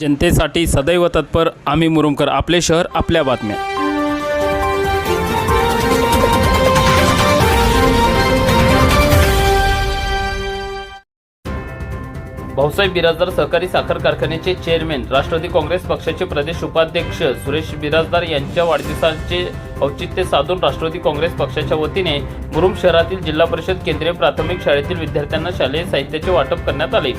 जनतेसाठी सदैव तत्पर आम्ही मुरुमकर आपले शहर आपल्या बातम्या. भाऊसाहेब बिराजदार सहकारी साखर कारखान्याचे चेअरमॅन राष्ट्रवादी काँग्रेस पक्षाचे प्रदेश उपाध्यक्ष सुरेश बिराजदार यांच्या वाढदिवसाचे औचित्य साधून राष्ट्रवादी काँग्रेस पक्षाच्या वतीने मुरुम शहरातील जिल्हा परिषद केंद्रीय प्राथमिक शाळेतील विद्यार्थ्यांना शालेय साहित्याचे वाटप करण्यात आले.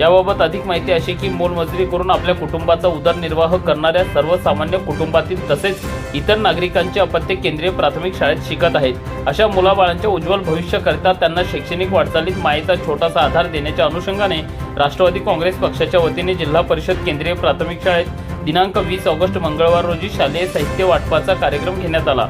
याबाबत अधिक माहिती अशी की मोलमजुरी करून आपल्या कुटुंबाचा उदरनिर्वाह करणाऱ्या सर्वसामान्य कुटुंबातील तसेच इतर नागरिकांचे अपत्य केंद्रीय प्राथमिक शाळेत शिकत आहेत. अशा मुलाबाळांच्या उज्ज्वल भविष्याकरिता त्यांना शैक्षणिक वाटचालीत मायेचा छोटासा आधार देण्याच्या अनुषंगाने राष्ट्रवादी काँग्रेस पक्षाच्या वतीने जिल्हा परिषद केंद्रीय प्राथमिक शाळेत दिनांक वीस ऑगस्ट मंगळवार रोजी शालेय साहित्य वाटपाचा कार्यक्रम घेण्यात आला.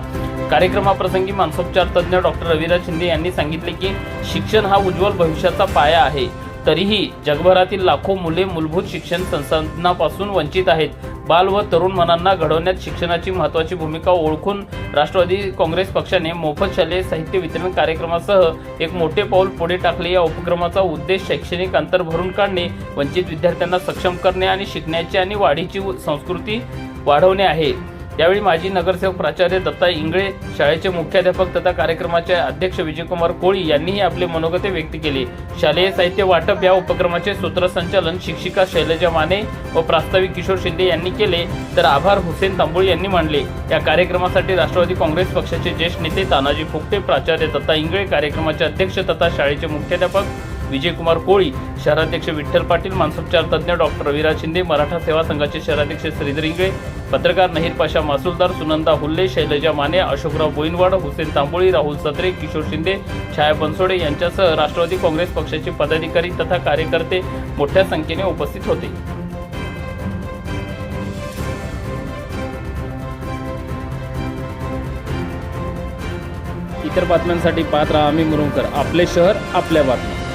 कार्यक्रमाप्रसंगी मानसोपचार तज्ज्ञ डॉक्टर रविराज शिंदे यांनी सांगितले की शिक्षण हा उज्ज्वल भविष्याचा पाया आहे. तरीही जगभरातील लाखो मुले मूलभूत शिक्षण संसाधनापासून वंचित आहेत. बाल व तरुण मनांना घडवण्यात शिक्षणाची महत्त्वाची भूमिका ओळखून राष्ट्रवादी काँग्रेस पक्षाने मोफत शालेय साहित्य वितरण कार्यक्रमासह एक मोठे पाऊल पुढे टाकले. या उपक्रमाचा उद्देश शैक्षणिक अंतर भरून काढणे वंचित विद्यार्थ्यांना सक्षम करणे आणि शिकण्याची आणि वाढीची संस्कृती वाढवणे आहे. यावेळी माजी नगरसेवक प्राचार्य दत्ता इंगळे शाळेचे मुख्याध्यापक तथा कार्यक्रमाचे अध्यक्ष विजयकुमार कोळी यांनीही आपले मनोगते व्यक्त केले. शालेय साहित्य वाटप या उपक्रमाचे सूत्रसंचालन शिक्षिका शैलजा माने व प्रास्ताविक किशोर शिंदे यांनी केले. तर आभार हुसेन तांबोळी यांनी मांडले या कार्यक्रमासाठी राष्ट्रवादी काँग्रेस पक्षाचे ज्येष्ठ नेते तानाजी फुकटे प्राचार्य दत्ता इंगळे कार्यक्रमाचे अध्यक्ष तथा शाळेचे मुख्याध्यापक विजयकुमार कोळी शहराध्यक्ष विठ्ठल पाटील मानसोपचार तज्ज्ञ डॉक्टर रविराज शिंदे मराठा सेवा संघाचे शहराध्यक्ष श्रीधर इंगळे पत्रकार नहीर पाशा मासुलदार सुनंदा हुल्ले शैलजा माने अशोकराव बोईनवाड हुसेन तांबोळी राहुल सत्रे किशोर शिंदे छाया बनसोडे यांच्यासह राष्ट्रवादी काँग्रेस पक्षाचे पदाधिकारी तथा कार्यकर्ते मोठ्या संख्येने उपस्थित होते. इतर बातम्यांसाठी पाहत राहा आम्ही मुरुमकर आपले शहर आपल्या बातम्या.